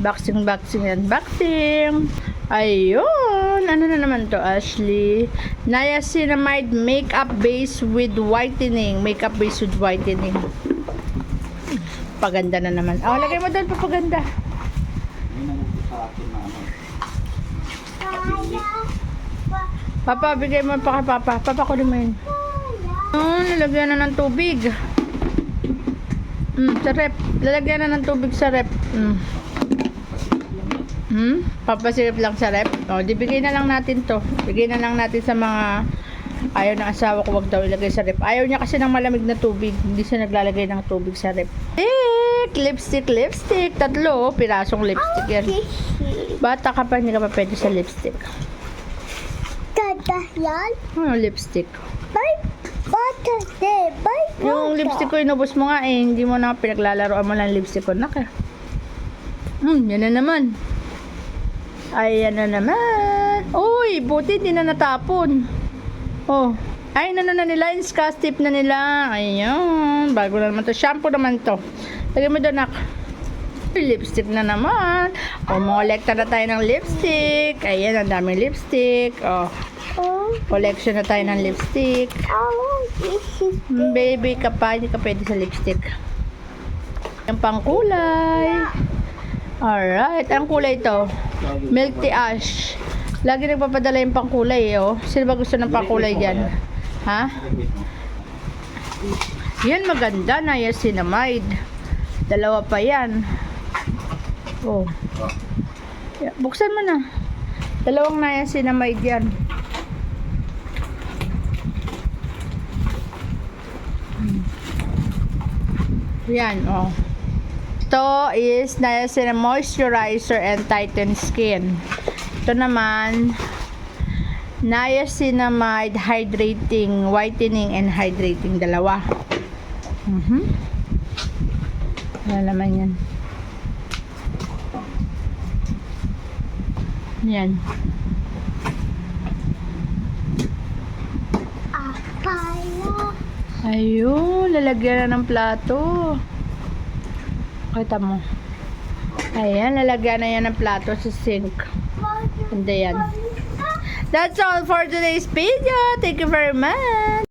Boxing, boxing, unboxing. Ayun. Ano na naman to, Ashley? Niacinamide makeup base with whitening. Makeup base with whitening. Paganda na naman. Oh, lagay mo doon papaganda. Papa, bigay mo pa kay Papa. Papa, mo yun. Oh, lalagyan na ng tubig. Mm, sa rep. Lalagyan na ng tubig sa rep. Mm. Hmm? Papasilip lang sa rep. O, di bigay na lang natin to. Bigay na lang natin sa mga ayaw ng asawa ko wag daw ilagay sa rep. Ayaw niya kasi ng malamig na tubig. Hindi siya naglalagay ng tubig sa rep. Lipstick, lipstick, lipstick. Tatlo, oh, pirasong lipstick yan. Bata ka pa, hindi ka pa pwede sa lipstick. Tata yan? Ano lipstick? Bye. Bata de. Bye. Yung lipstick ko, inubos mo nga eh. Hindi mo na pinaglalaroan mo lang lipstick ko. Naka. Hmm, yan na naman. Ayan na naman. Uy, buti hindi na natapon. Oh. Ay, ano na nila, inscast tip na nila. Ayun. Bago na naman to. Shampoo naman to. Lagyan mo doon, nak. Lipstick na naman. O, mongolekta na tayo ng lipstick. Ayan, ang daming lipstick. Oh, Oh, collection na tayo ng lipstick. oh, is Baby ka pa, hindi ka pwede sa lipstick. Yung pangkulay. Alright, ang kulay to. Milk tea ash. Lagi nagpapadala yung pangkulay eh, oh. Sino ba gusto ng pangkulay dyan? Ha? Yan maganda na yung cinnamide. Dalawa pa yan. Oh. Yeah, buksan mo na. Dalawang cinnamide yan. Yan, oh. Ito is niacin moisturizer and tighten skin. Ito naman, niacinamide hydrating, whitening and hydrating dalawa. Mhm. Ano naman yan? Yan. Ayun, lalagyan na ng plato. Kita mo. Ayan, lalagyan na yan ng plato sa sink. Hindi yan. That's all for today's video. Thank you very much.